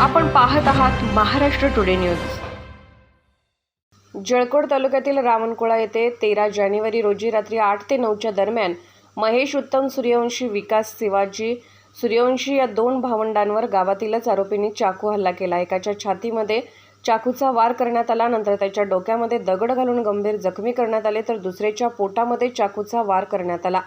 आपण पाहत आहात महाराष्ट्र टुडे न्यूज. जळकोट तालुक्यातील रावणकुळा येथे तेरा जानेवारी रोजी रात्री आठ ते नऊच्या दरम्यान महेश उत्तम सूर्यवंशी विकास शिवाजी सूर्यवंशी या दोन भावंडांवर गावातीलच आरोपींनी चाकू हल्ला केला. एकाच्या छातीमध्ये चाकूचा वार करण्यात आला नंतर त्याच्या डोक्यामध्ये दगड घालून गंभीर जखमी करण्यात आले तर दुसऱ्याच्या पोटामध्ये चाकूचा वार करण्यात आला.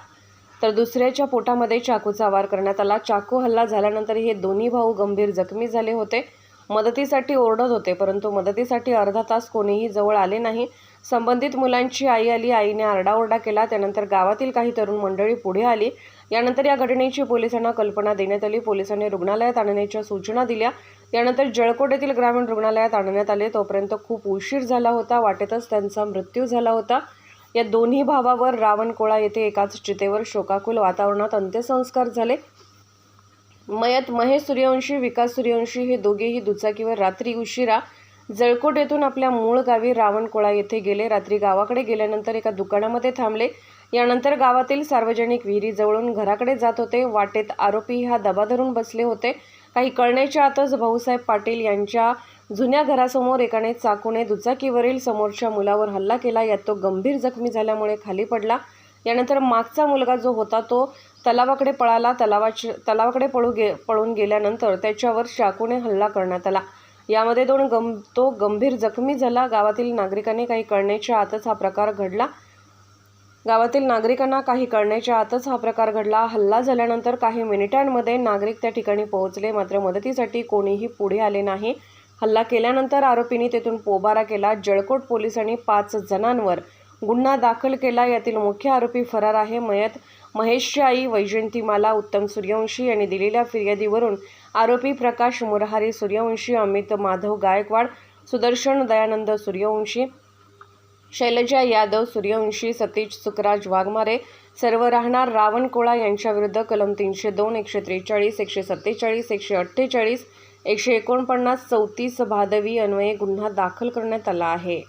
तर दुसऱ्याच्या पोटामध्ये चाकूचा वार करण्यात आला. चाकू हल्ला झाल्यानंतर हे दोन्ही भाऊ गंभीर जखमी झाले होते. मदतीसाठी ओरडत होते परंतु मदतीसाठी अर्धा तास कोणीही जवळ आले नाही. संबंधित मुलांची आई आली आईने आरडाओरडा केला त्यानंतर गावातील काही तरुण मंडळी पुढे आली. यानंतर या घटनेची पोलिसांना कल्पना देण्यात आली. पोलिसांनी रुग्णालयात आणण्याच्या सूचना दिल्या. यानंतर जळकोट येथील ग्रामीण रुग्णालयात आणण्यात आले. तोपर्यंत खूप उशीर झाला होता. वाटेतच त्यांचा मृत्यू झाला होता. या दोन्ही भावावर रावणकोळा येथे एकाच चितेवर शोकाकुल वातावरणात अंत्यसंस्कार झाले. मयत महेश सूर्यवंशी विकास सूर्यवंशी हे दोघेही दुचाकीवर रात्री उशिरा जळकोट येथून आपल्या मूळ गावी रावणकोळा येथे गेले. रात्री गावाकडे गेल्यानंतर एका दुकानामध्ये थांबले. यानंतर गावातील सार्वजनिक विहिरीजवळून घराकडे जात होते. वाटेत आरोपी हा दबा धरून बसले होते. काही कळण्याच्या आतच भाऊसाहेब पाटील यांच्या जुन्या घरासमोर एकाने चाकूने दुचाकीवरील समोरच्या मुलावर हल्ला केला. यात तो गंभीर जखमी झाल्यामुळे खाली पडला. यानंतर मागचा मुलगा जो होता तो तलावाकडे पळाला. तलावाचे तलावाकडे पळू गे पळून गेल्यानंतर त्याच्यावर चाकूने हल्ला करण्यात आला. यामध्ये दोन गं तो गंभीर जखमी झाला. गावातील नागरिकांनी काही कळण्याच्या आतच हा प्रकार घडला. गावातील नागरिकांना काही कळण्याच्या आतच हा प्रकार घडला. हल्ला झाल्यानंतर काही मिनिटांमध्ये नागरिक त्या ठिकाणी पोहोचले. मात्र मदतीसाठी कोणीही पुढे आले नाही. हल्ला केल्यानंतर आरोपींनी तेथून पोबारा केला. जळकोट पोलिसांनी पाच जणांवर गुन्हा दाखल केला. यातील मुख्य आरोपी फरार आहे. मयत महेशची आई वैजयंतीमाला उत्तम सूर्यवंशी यांनी दिलेल्या फिर्यादीवरून आरोपी प्रकाश मुरहारी सूर्यवंशी अमित माधव गायकवाड सुदर्शन दयानंद सूर्यवंशी शैलजा यादव सूर्यवंशी सतीश सुकराज वाघमारे सर्व राहणार रावणकोळा यांच्याविरुद्ध कलम तीनशे दोन एकशे त्रेचाळीस एकशे सत्तेचाळीस एकशे अठ्ठेचाळीस एकशे एकोणपन्नास चौतीस भादवी अन्वये गुन्हा दाखल करण्यात आला आहे.